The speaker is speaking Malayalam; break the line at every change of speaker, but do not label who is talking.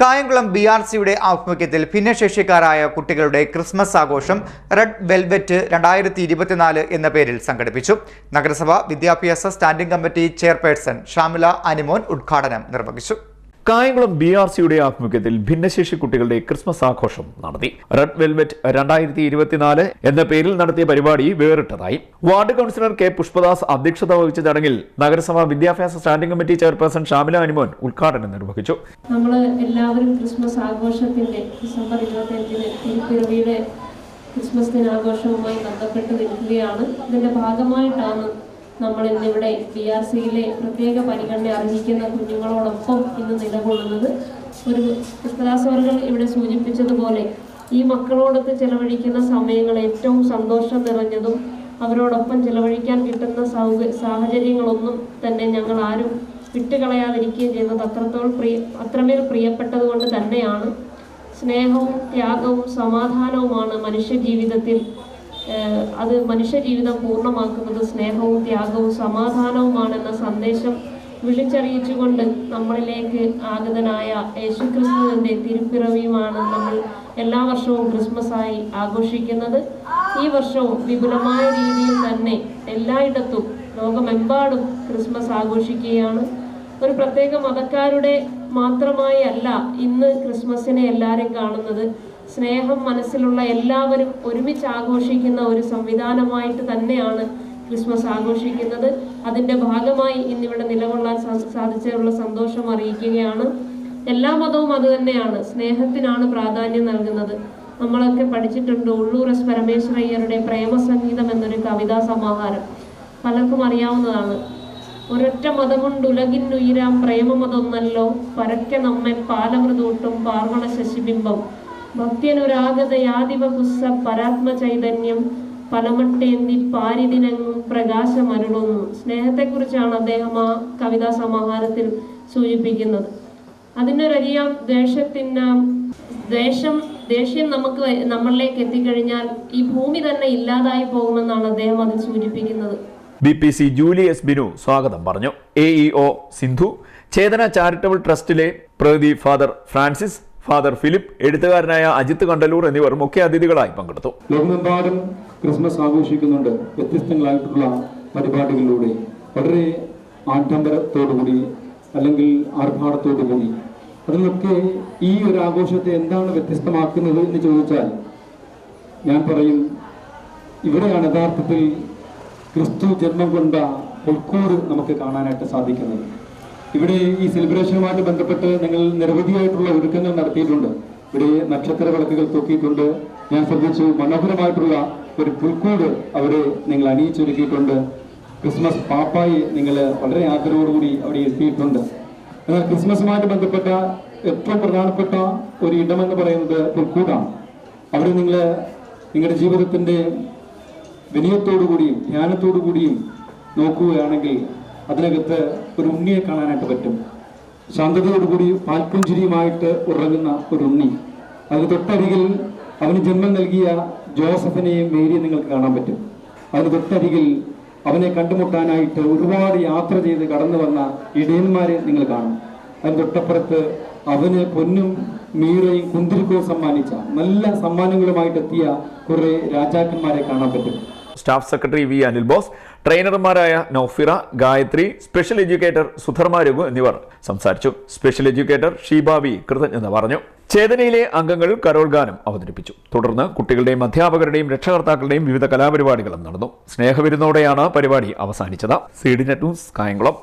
കായംകുളം ബി ആർ സിയുടെ ആഭിമുഖ്യത്തിൽ ഭിന്നശേഷിക്കാരായ കുട്ടികളുടെ ക്രിസ്മസ് ആഘോഷം റെഡ് വെൽവെറ്റ് രണ്ടായിരത്തി ഇരുപത്തിനാല് എന്ന പേരിൽ സംഘടിപ്പിച്ചു. നഗരസഭ വിദ്യാഭ്യാസ standing committee chairperson Shamila Animon ഉദ്ഘാടനം നിർവഹിച്ചു.
കായംകുളം ബി ആർ സിയുടെ ആഭിമുഖ്യത്തിൽ ഭിന്നശേഷി കുട്ടികളുടെ ക്രിസ്മസ് ആഘോഷം നടത്തി. റെഡ് വെൽവെറ്റ് രണ്ടായിരത്തി ഇരുപത്തിനാല് എന്ന പേരിൽ നടത്തിയ പരിപാടി വേറിട്ടതായി. വാർഡ് കൗൺസിലർ കെ പുഷ്പദാസ് അധ്യക്ഷത വഹിച്ച ചടങ്ങിൽ നഗരസഭ വിദ്യാഭ്യാസ standing committee chairperson Shamila Anumon ഉദ്ഘാടനം നിർവഹിച്ചു.
നമ്മൾ എല്ലാവരും ക്രിസ്മസ് ആഘോഷത്തിന്റെ ഡിസംബർ ക്രിസ്മസ് ദിനാഘോഷവുമായി ബന്ധപ്പെട്ട് നിൽക്കുകയാണ്. ഇതിന്റെ ഭാഗമായിട്ടാണ് നമ്മൾ ഇന്നിവിടെ ബി ആർ സിയിലെ പ്രത്യേക പരിഗണന അർഹിക്കുന്ന കുഞ്ഞുങ്ങളോടൊപ്പം ഇന്ന് നിലകൊള്ളുന്നത് ഒരു പുസ്തകാസവർകൾ ഇവിടെ സൂചിപ്പിച്ചതുപോലെ ഈ മക്കളോടൊത്ത് ചെലവഴിക്കുന്ന സമയങ്ങൾ ഏറ്റവും സന്തോഷം നിറഞ്ഞതും അവരോടൊപ്പം ചെലവഴിക്കാൻ കിട്ടുന്ന സൗക സാഹചര്യങ്ങളൊന്നും തന്നെ ഞങ്ങൾ ആരും വിട്ടുകളയാതിരിക്കുകയും ചെയ്യുന്നത് അത്രത്തോളം പ്രിയ അത്രമേൽ പ്രിയപ്പെട്ടത് കൊണ്ട് തന്നെയാണ്. സ്നേഹവും ത്യാഗവും സമാധാനവുമാണ് മനുഷ്യ ജീവിതത്തിൽ അത് മനുഷ്യജീവിതം പൂർണമാക്കുന്നത് സ്നേഹവും ത്യാഗവും സമാധാനവുമാണെന്ന സന്ദേശം വിളിച്ചറിയിച്ചുകൊണ്ട് നമ്മളിലേക്ക് ആഗതനായ യേശുക്രിസ്തുവിന്റെ തിരുപ്പിറവിയുമാണ് നമ്മൾ എല്ലാ വർഷവും ക്രിസ്മസായി ആഘോഷിക്കുന്നത്. ഈ വർഷവും വിപുലമായ രീതിയിൽ തന്നെ എല്ലായിടത്തും ലോകമെമ്പാടും ക്രിസ്മസ് ആഘോഷിക്കുകയാണ്. ഒരു പ്രത്യേക മതക്കാരുടെ മാത്രമായി അല്ല ഇന്ന് ക്രിസ്മസിനെ എല്ലാവരും കാണുന്നത്. സ്നേഹം മനസ്സിലുള്ള എല്ലാവരും ഒരുമിച്ച് ആഘോഷിക്കുന്ന ഒരു സംവിധാനമായിട്ട് തന്നെയാണ് ക്രിസ്മസ് ആഘോഷിക്കുന്നത്. അതിന്റെ ഭാഗമായി ഇന്നിവിടെ നിലകൊള്ളാൻ സാധിച്ചതിനുള്ള സന്തോഷം അറിയിക്കുകയാണ്. എല്ലാ മതവും അത് തന്നെയാണ്. സ്നേഹത്തിനാണ് പ്രാധാന്യം നൽകുന്നത്. നമ്മളൊക്കെ പഠിച്ചിട്ടുണ്ട് ഉള്ളൂർ എസ് പരമേശ്വരയ്യരുടെ പ്രേമസംഗീതം എന്നൊരു കവിതാ സമാഹാരം. പലർക്കും അറിയാവുന്നതാണ്. ഒരൊറ്റ മതമുണ്ടുലകിന്നുയിരാം പ്രേമമതൊന്നല്ലോ. പരക്കെ നമ്മെ പാലമൃതൂട്ടും പാർവണ ശശിബിംബം ഭക്തിയനുരാഗത യാദിവ പുസ്സ പരാത്മ ചൈതന്യം പലമട്ടേന്തി പാരിദിനങ്ങും പ്രകാശമരുളുന്നു സ്നേഹത്തെക്കുറിച്ചാണ് അദ്ദേഹം ആ കവിതാ സമാഹാരത്തിൽ സൂചിപ്പിക്കുന്നത്. അതിനൊരറിയാം ദേഷ്യത്തിന് ദേഷ്യം ദേഷ്യം നമുക്ക് നമ്മളിലേക്ക് എത്തിക്കഴിഞ്ഞാൽ ഈ ഭൂമി തന്നെ ഇല്ലാതായി പോകുമെന്നാണ് അദ്ദേഹം അതിൽ സൂചിപ്പിക്കുന്നത്.
B P C Julie S Binu സ്വാഗതം പറഞ്ഞു. A E O Sindhu Chetana charitable ട്രസ്റ്റിലെ പ്രതി ഫാദർ ഫ്രാൻസിസ് ഫാദർ ഫിലിപ്പ് എഴുത്തുകാരനായ അജിത് കണ്ടലൂർ എന്നിവർ മുഖ്യ അതിഥികളായി പങ്കെടുത്തു.
ലോകമെമ്പാടും ക്രിസ്മസ് ആഘോഷിക്കുന്നുണ്ട് വ്യത്യസ്തങ്ങളായിട്ടുള്ള പരിപാടികളിലൂടെ. വളരെ ആഡംബരത്തോടുകൂടി അല്ലെങ്കിൽ ആർഭാടത്തോടുകൂടി. അതിലൊക്കെ ഈ ഒരു ആഘോഷത്തെ എന്താണ് വ്യത്യസ്തമാക്കുന്നത് എന്ന് ചോദിച്ചാൽ ഞാൻ പറയും ഇവിടെയാണ് യഥാർത്ഥത്തിൽ ക്രിസ്തു ജന്മം കൊണ്ട ഉൾക്കൂറ് നമുക്ക് കാണാനായിട്ട് സാധിക്കുന്നത്. ഇവിടെ ഈ സെലിബ്രേഷനുമായിട്ട് ബന്ധപ്പെട്ട് നിങ്ങൾ നിരവധിയായിട്ടുള്ള ഒരുക്കങ്ങൾ നടത്തിയിട്ടുണ്ട്. ഇവിടെ നക്ഷത്ര വിളക്കുകൾ തൂക്കിയിട്ടുണ്ട് ഞാൻ ശ്രദ്ധിച്ചു മനോഹരമായിട്ടുള്ള ഒരു പുൽക്കൂട് അവിടെ നിങ്ങൾ അണിയിച്ചൊരുക്കിയിട്ടുണ്ട്. ക്രിസ്മസ് പാപ്പായി നിങ്ങൾ വളരെ ആദരവോടുകൂടി അവിടെ എത്തിയിട്ടുണ്ട്. എന്നാൽ ക്രിസ്മസുമായിട്ട് ബന്ധപ്പെട്ട ഏറ്റവും പ്രധാനപ്പെട്ട ഒരു ഇടമെന്ന് പറയുന്നത് പുൽക്കൂടാണ്. അവിടെ നിങ്ങൾ നിങ്ങളുടെ ജീവിതത്തിന്റെ ധ്യാനത്തോടു കൂടിയും നോക്കുകയാണെങ്കിൽ അതിനകത്ത് ഒരു ഉണ്ണിയെ കാണാനായിട്ട് പറ്റും. ശാന്തതയോടുകൂടി പാൽപുഞ്ചിരിയുമായിട്ട് ഉറങ്ങുന്ന ഒരു ഉണ്ണി. അതിന് തൊട്ടരികിൽ അവന് ജന്മം നൽകിയ ജോസഫിനെയും മേരിയെ നിങ്ങൾക്ക് കാണാൻ പറ്റും. അതിന് തൊട്ടരികിൽ അവനെ കണ്ടുമുട്ടാനായിട്ട് ഒരുപാട് യാത്ര ചെയ്ത് കടന്നു വന്ന ഇടയന്മാരെ നിങ്ങൾ കാണും. അതിന് തൊട്ടപ്പുറത്ത് അവന് പൊന്നും മീറയും കുന്തിരിക്കവും സമ്മാനിച്ച നല്ല സമ്മാനങ്ങളുമായിട്ട് എത്തിയ കുറെ രാജാക്കന്മാരെ കാണാൻ പറ്റും.
Staff secretary V Anil Bose ട്രെയിനർമാരായ Naufira Gayathri special educator Sudharma Raghu എന്നിവർ സംസാരിച്ചു. സ്പെഷ്യൽ എഡ്യൂക്കേറ്റർ ഷീബാബി കൃതജ്ഞത പറഞ്ഞു. ചേതനയിലെ അംഗങ്ങൾ കരോൾ ഗാനം അവതരിപ്പിച്ചു. തുടർന്ന് കുട്ടികളുടെയും അധ്യാപകരുടെയും രക്ഷകർത്താക്കളുടെയും വിവിധ കലാപരിപാടികളും നടന്നു. സ്നേഹവിരുന്നോടെയാണ് പരിപാടി അവസാനിച്ചത്. C news Kayamkulam.